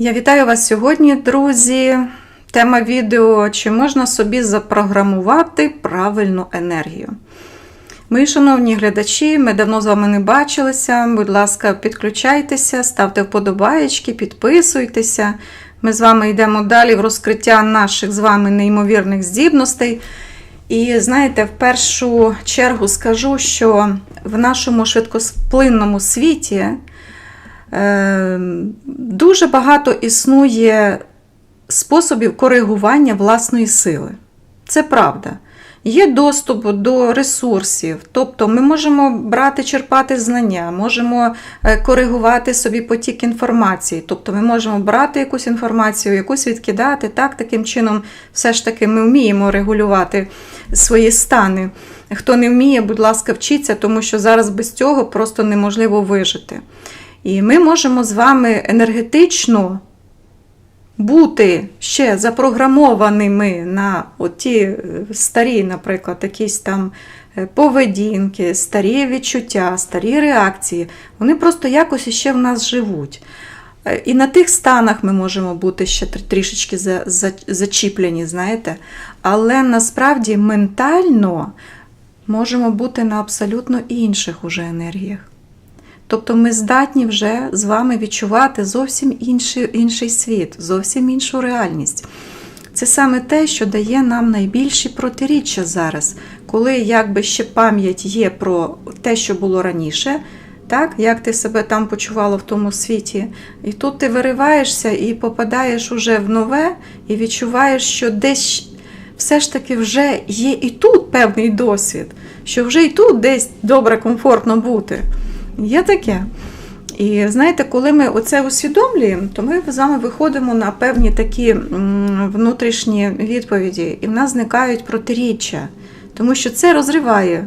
Я вітаю вас сьогодні, друзі. Тема відео: чи можна собі запрограмувати правильну енергію? Мої шановні глядачі, ми давно з вами не бачилися. Будь ласка, підключайтеся, ставте вподобаєчки, підписуйтеся. Ми з вами йдемо далі в розкриття наших з вами неймовірних здібностей. І знаєте, в першу чергу скажу, що в нашому швидкосплинному світі дуже багато існує способів коригування власної сили. Це правда. Є доступ до ресурсів, тобто ми можемо брати, черпати знання, можемо е, коригувати собі потік інформації. Тобто ми можемо брати якусь інформацію, якусь відкидати. Так, таким чином, все ж таки, ми вміємо регулювати свої стани. Хто не вміє, будь ласка, вчіться, тому що зараз без цього просто неможливо вижити. І ми можемо з вами енергетично бути ще запрограмованими на ті е, старі, наприклад, якісь там е, поведінки, старі відчуття, старі реакції, вони просто якось іще в нас живуть. Е, І на тих станах ми можемо бути ще трішечки за- за- зачіплені, знаєте, але насправді ментально можемо бути на абсолютно інших уже енергіях. Тобто ми здатні вже з вами відчувати зовсім інший, інший світ, зовсім іншу реальність. Це саме те, що дає нам найбільші протиріччя зараз, коли якби ще пам'ять є про те, що було раніше, так, як ти себе там почувала в тому світі, і тут ти вириваєшся і попадаєш уже в нове, і відчуваєш, що десь все ж таки вже є і тут певний досвід, що вже і тут десь добре, комфортно бути. Є таке. І знаєте, коли ми оце усвідомлюємо, то ми з вами виходимо на певні такі внутрішні відповіді, і в нас зникають протиріччя, тому що це розриває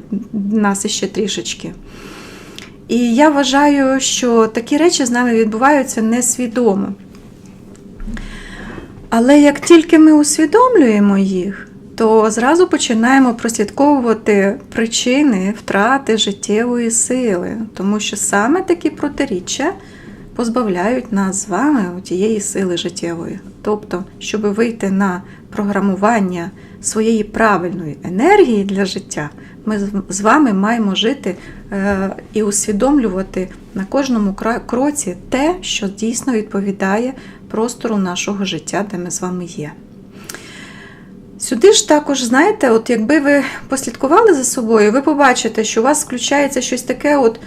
нас іще трішечки. І я вважаю, що такі речі з нами відбуваються несвідомо. Але як тільки ми усвідомлюємо їх, то зразу починаємо прослідковувати причини втрати життєвої сили, тому що саме такі протиріччя позбавляють нас з вами тієї сили життєвої. Тобто, щоб вийти на програмування своєї правильної енергії для життя, ми з- вами маємо жити е, і усвідомлювати на кожному кроці те, що дійсно відповідає простору нашого життя, де ми з вами є. Сюди ж також, знаєте, от якби ви послідкували за собою, ви побачите, що у вас включається щось таке: от,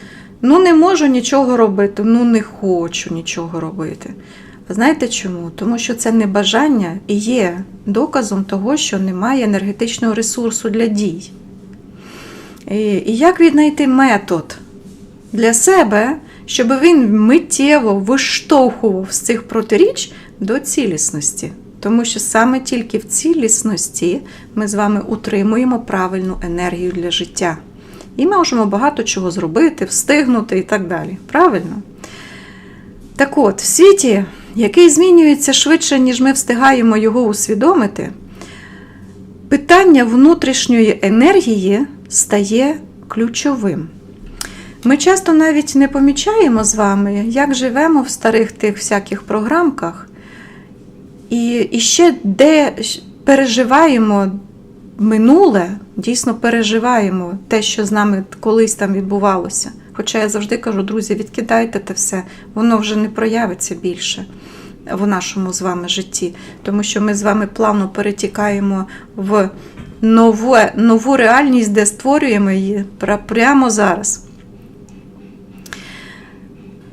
ну не можу нічого робити, ну не хочу нічого робити. Знаєте чому? Тому що це небажання і є доказом того, що немає енергетичного ресурсу для дій. І, і як віднайти метод для себе, щоб він миттєво виштовхував з цих протиріч до цілісності? Тому що саме тільки в цілісності ми з вами утримуємо правильну енергію для життя. І можемо багато чого зробити, встигнути і так далі. Правильно? Так от, в світі, який змінюється швидше, ніж ми встигаємо його усвідомити, питання внутрішньої енергії стає ключовим. Ми часто навіть не помічаємо з вами, як живемо в старих тих всяких програмках, і, і ще де переживаємо минуле, дійсно переживаємо те, що з нами колись там відбувалося. Хоча я завжди кажу, друзі, відкидайте те все, воно вже не проявиться більше в нашому з вами житті, тому що ми з вами плавно перетікаємо в нову, нову реальність, де створюємо її прямо зараз.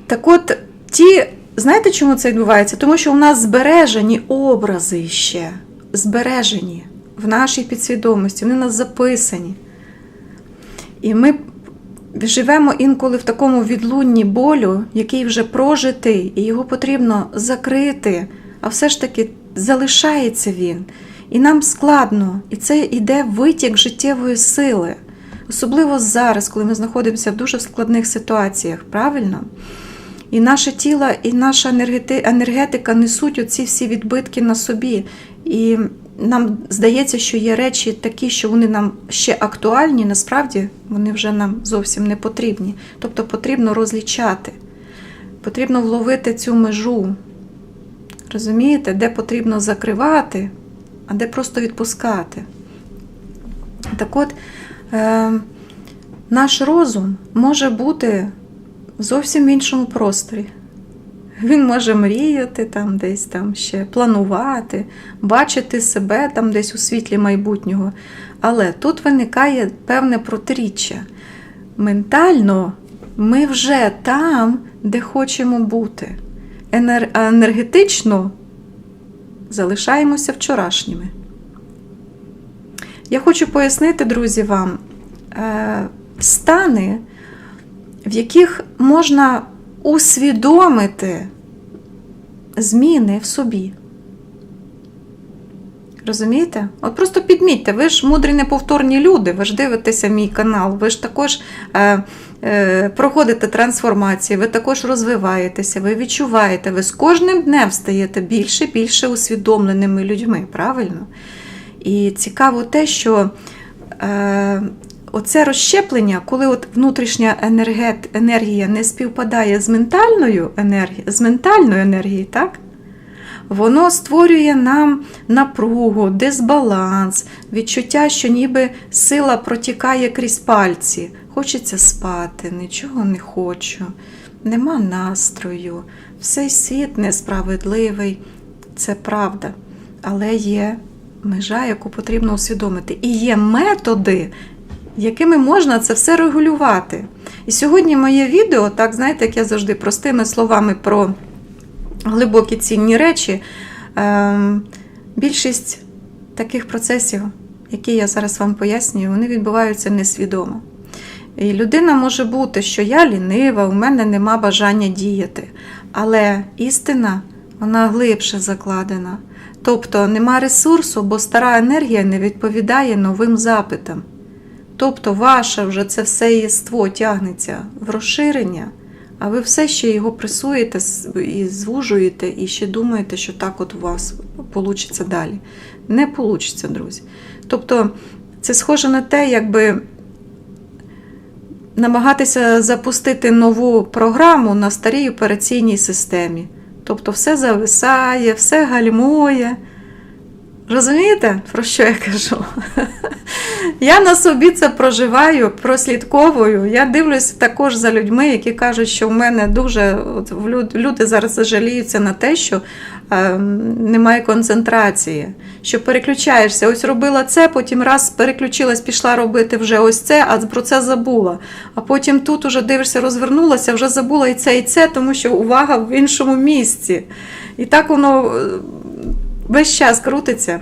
Так от, ті, знаєте, чому це відбувається? Тому що у нас збережені образи ще, збережені в нашій підсвідомості, вони у нас записані. І ми живемо інколи в такому відлунні болю, який вже прожитий, і його потрібно закрити, а все ж таки залишається він. І нам складно, і це йде витік життєвої сили. Особливо зараз, коли ми знаходимося в дуже складних ситуаціях, правильно? І наше тіло, і наша енергетика несуть оці всі відбитки на собі. І нам здається, що є речі такі, що вони нам ще актуальні, насправді вони вже нам зовсім не потрібні. Тобто потрібно розлічати, потрібно вловити цю межу. Розумієте, де потрібно закривати, а де просто відпускати. Так от, е, наш розум може бути в зовсім іншому просторі. Він може мріяти там десь там ще, планувати, бачити себе там десь у світлі майбутнього. Але тут виникає певне протиріччя. Ментально ми вже там, де хочемо бути. Енер- енергетично залишаємося вчорашніми. Я хочу пояснити, друзі, вам е, стани, в яких можна усвідомити зміни в собі. Розумієте? От просто підмітьте, ви ж мудрі неповторні люди, ви ж дивитеся мій канал, ви ж також е, е, проходите трансформації, ви також розвиваєтеся, ви відчуваєте, ви з кожним днем стаєте більше і більше усвідомленими людьми, правильно? І цікаво те, що е, оце розщеплення, коли от внутрішня енергет, енергія не співпадає з ментальною енергією, з ментальною енергією, так? Воно створює нам напругу, дисбаланс, відчуття, що ніби сила протікає крізь пальці. Хочеться спати, нічого не хочу, нема настрою, всей світ несправедливий. Це правда. Але є межа, яку потрібно усвідомити. І є методи, якими можна це все регулювати. І сьогодні моє відео, так знаєте, як я завжди простими словами про глибокі цінні речі. Ем, Більшість таких процесів, які я зараз вам пояснюю, вони відбуваються несвідомо. І людина може бути, що я лінива, у мене нема бажання діяти. Але істина, вона глибше закладена. Тобто нема ресурсу, бо стара енергія не відповідає новим запитам. Тобто, ваше вже це все єство тягнеться в розширення, а ви все ще його пресуєте і звужуєте, і ще думаєте, що так от у вас вийде далі. Не вийде, друзі. Тобто, це схоже на те, якби намагатися запустити нову програму на старій операційній системі. Тобто все зависає, все гальмує. Розумієте, про що я кажу? Я на собі це проживаю, прослідковую. Я дивлюсь також за людьми, які кажуть, що в мене дуже от, люди зараз жаліються на те, що е, немає концентрації, що переключаєшся. Ось робила це, потім раз переключилась, пішла робити вже ось це, а про це забула. А потім тут уже дивишся, розвернулася, вже забула і це, і це, тому що увага в іншому місці. І так воно весь час крутиться.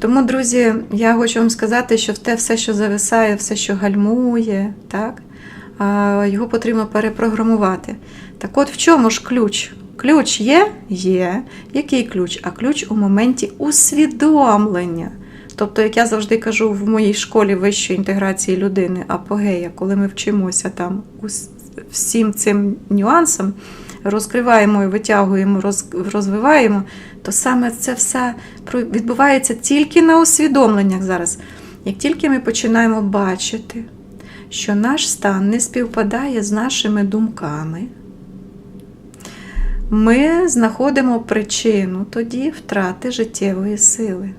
Тому, друзі, я хочу вам сказати, що те все, що зависає, все, що гальмує, так, його потрібно перепрограмувати. Так от в чому ж ключ? Ключ є? Є. Який ключ? А ключ у моменті усвідомлення. Тобто, як я завжди кажу в моїй школі вищої інтеграції людини, апогея, коли ми вчимося там всім цим нюансам, розкриваємо і витягуємо, розвиваємо, то саме це все відбувається тільки на усвідомленнях зараз. Як тільки ми починаємо бачити, що наш стан не співпадає з нашими думками, ми знаходимо причину тоді втрати життєвої сили.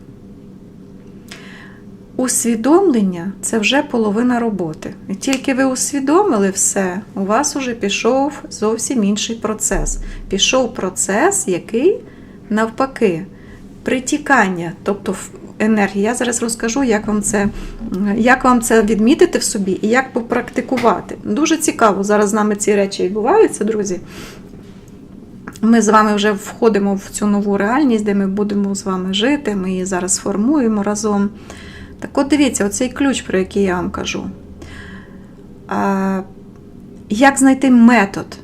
Усвідомлення це вже половина роботи. І тільки ви усвідомили все, у вас уже пішов зовсім інший процес. Пішов процес, який навпаки, притікання, тобто енергії. Я зараз розкажу, як вам це як вам це відмітити в собі і як попрактикувати. Дуже цікаво, зараз з нами ці речі відбуваються, друзі. Ми з вами вже входимо в цю нову реальність, де ми будемо з вами жити, ми її зараз формуємо разом. Так от дивіться, оцей ключ, про який я вам кажу. А, Як знайти метод,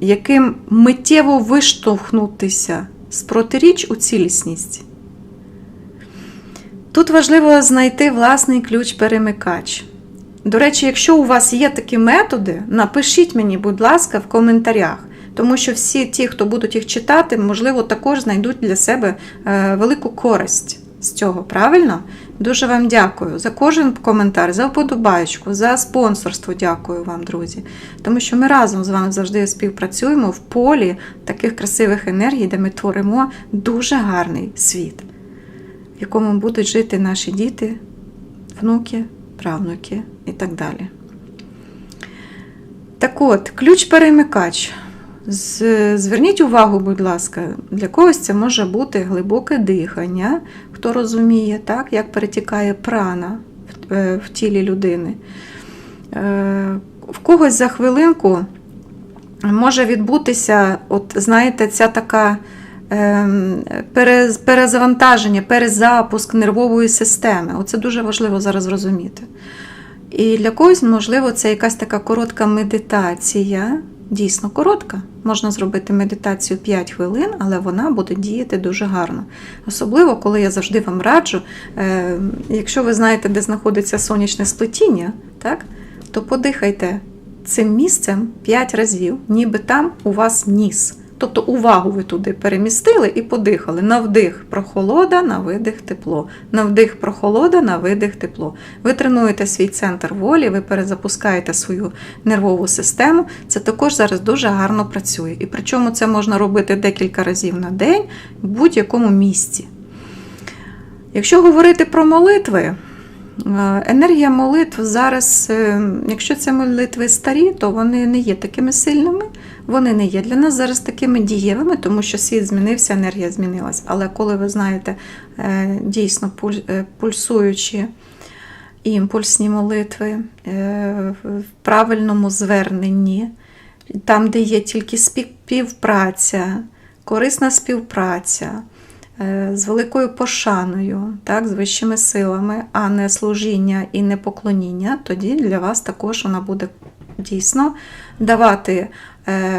яким миттєво виштовхнутися з протиріч у цілісність? Тут важливо знайти власний ключ-перемикач. До речі, якщо у вас є такі методи, напишіть мені, будь ласка, в коментарях. Тому що всі ті, хто будуть їх читати, можливо, також знайдуть для себе е, велику користь з цього, правильно? Дуже вам дякую за кожен коментар, за вподобайку, за спонсорство. Дякую вам, друзі. Тому що ми разом з вами завжди співпрацюємо в полі таких красивих енергій, де ми творимо дуже гарний світ, в якому будуть жити наші діти, внуки, правнуки і так далі. Так от, ключ-перемикач. Зверніть увагу, будь ласка, для когось це може бути глибоке дихання, хто розуміє, так, як перетікає прана в, е, тілі людини. Е, В когось за хвилинку може відбутися, от знаєте, ця така ем, перезавантаження, перезапуск нервової системи. Оце дуже важливо зараз зрозуміти. І для когось, можливо, це якась така коротка медитація. Дійсно коротка. Можна зробити медитацію 5 хвилин, але вона буде діяти дуже гарно. Особливо, коли я завжди вам раджу, е, якщо ви знаєте, де знаходиться сонячне сплетіння, так, то подихайте цим місцем 5 разів, ніби там у вас ніс. Тобто увагу ви туди перемістили і подихали. На вдих прохолода, на видих тепло. На вдих прохолода, на видих тепло. Ви тренуєте свій центр волі, ви перезапускаєте свою нервову систему. Це також зараз дуже гарно працює. І причому це можна робити декілька разів на день в будь-якому місці. Якщо говорити про молитви, е, енергія молитв зараз, е, якщо це молитви старі, то вони не є такими сильними, вони не є для нас зараз такими дієвими, тому що світ змінився, енергія змінилась. Але коли ви знаєте е, дійсно е, пульсуючі імпульсні молитви е, в правильному зверненні, там, де є тільки співпраця, корисна співпраця з великою пошаною, так, з вищими силами, а не служіння і не поклоніння, тоді для вас також вона буде дійсно давати,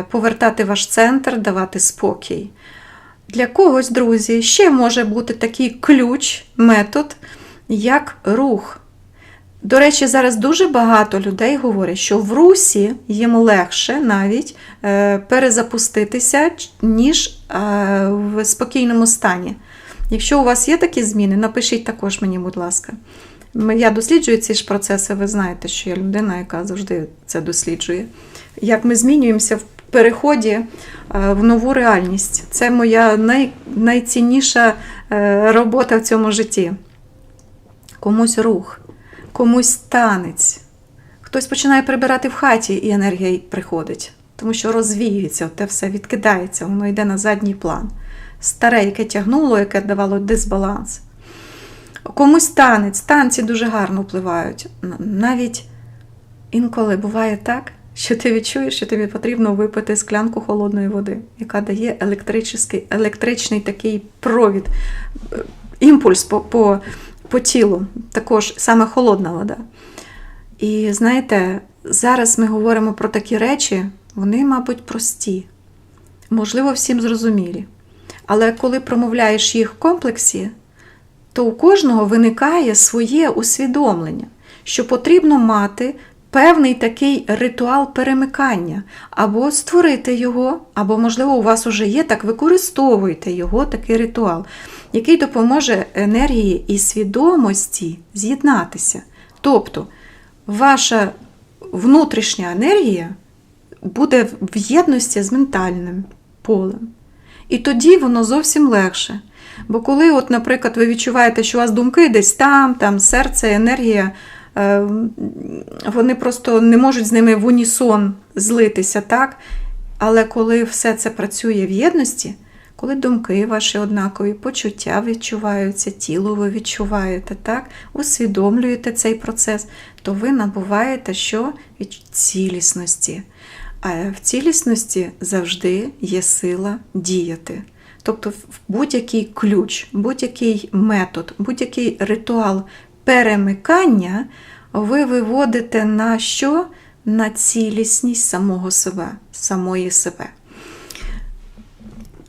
повертати ваш центр, давати спокій. Для когось, друзі, ще може бути такий ключ, метод, як рух. До речі, зараз дуже багато людей говорять, що в русі їм легше навіть е, перезапуститися, ніж е, в спокійному стані. Якщо у вас є такі зміни, напишіть також мені, будь ласка. Я досліджую ці ж процеси, ви знаєте, що я людина, яка завжди це досліджує. Як ми змінюємося в переході е, в нову реальність. Це моя най, найцінніша е, робота в цьому житті. Комусь рух, комусь танець. Хтось починає прибирати в хаті, і енергія приходить, тому що розвіюється, те все відкидається, воно йде на задній план. Старе, яке тягнуло, яке давало дисбаланс. Комусь танець, танці дуже гарно впливають. Навіть інколи буває так, що ти відчуєш, що тобі потрібно випити склянку холодної води, яка дає електричний, електричний такий провід, е, імпульс по, по, по тілу, також саме холодна вода. І знаєте, зараз ми говоримо про такі речі, вони, мабуть, прості, можливо, всім зрозумілі. Але коли промовляєш їх в комплексі, то у кожного виникає своє усвідомлення, що потрібно мати певний такий ритуал перемикання, або створити його, або, можливо, у вас уже є, так використовуйте його, такий ритуал, який допоможе енергії і свідомості з'єднатися. Тобто, ваша внутрішня енергія буде в єдності з ментальним полем. І тоді воно зовсім легше. Бо коли, от, наприклад, ви відчуваєте, що у вас думки десь там, там серце, енергія, е, вони просто не можуть з ними в унісон злитися, так? Але коли все це працює в єдності, коли думки ваші однакові, почуття відчуваються, тіло ви відчуваєте, так? усвідомлюєте цей процес, то ви набуваєте що від цілісності. А в цілісності завжди є сила діяти. Тобто, будь-який ключ, будь-який метод, будь-який ритуал перемикання ви виводите на що? На цілісність самого себе, самої себе.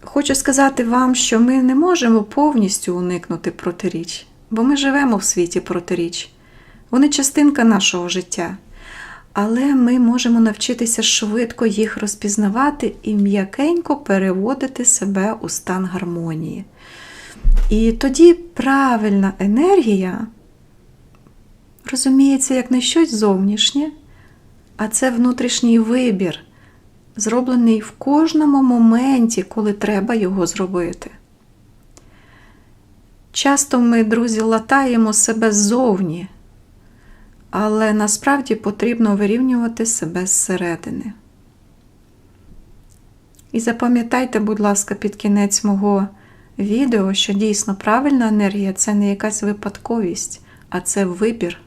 Хочу сказати вам, що ми не можемо повністю уникнути протиріч, бо ми живемо в світі протиріч. Вони частинка нашого життя. Але ми можемо навчитися швидко їх розпізнавати і м'якенько переводити себе у стан гармонії. І тоді правильна енергія розуміється як не щось зовнішнє, а це внутрішній вибір, зроблений в кожному моменті, коли треба його зробити. Часто ми, друзі, латаємо себе ззовні, але насправді потрібно вирівнювати себе зсередини. І запам'ятайте, будь ласка, під кінець мого відео, що дійсно правильна енергія це не якась випадковість, а це вибір.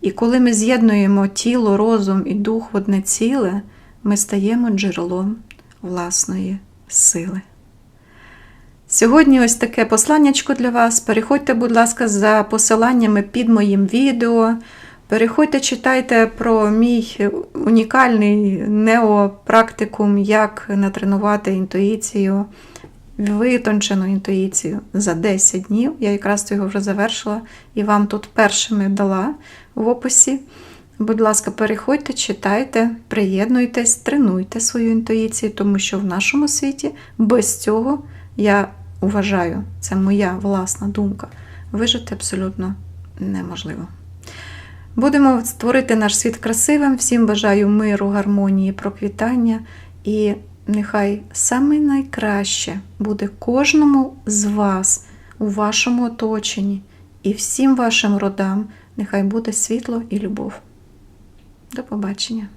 І коли ми з'єднуємо тіло, розум і дух в одне ціле, ми стаємо джерелом власної сили. Сьогодні ось таке посланнячко для вас. Переходьте, будь ласка, за посиланнями під моїм відео. Переходьте, читайте про мій унікальний неопрактикум, як натренувати інтуїцію, витончену інтуїцію за 10 днів. Я якраз його вже завершила і вам тут першими дала в описі. Будь ласка, переходьте, читайте, приєднуйтесь, тренуйте свою інтуїцію, тому що в нашому світі без цього я вважаю, це моя власна думка, вижити абсолютно неможливо. Будемо створити наш світ красивим. Всім бажаю миру, гармонії, проквітання і нехай саме найкраще буде кожному з вас у вашому оточенні і всім вашим родам. Нехай буде світло і любов. До побачення!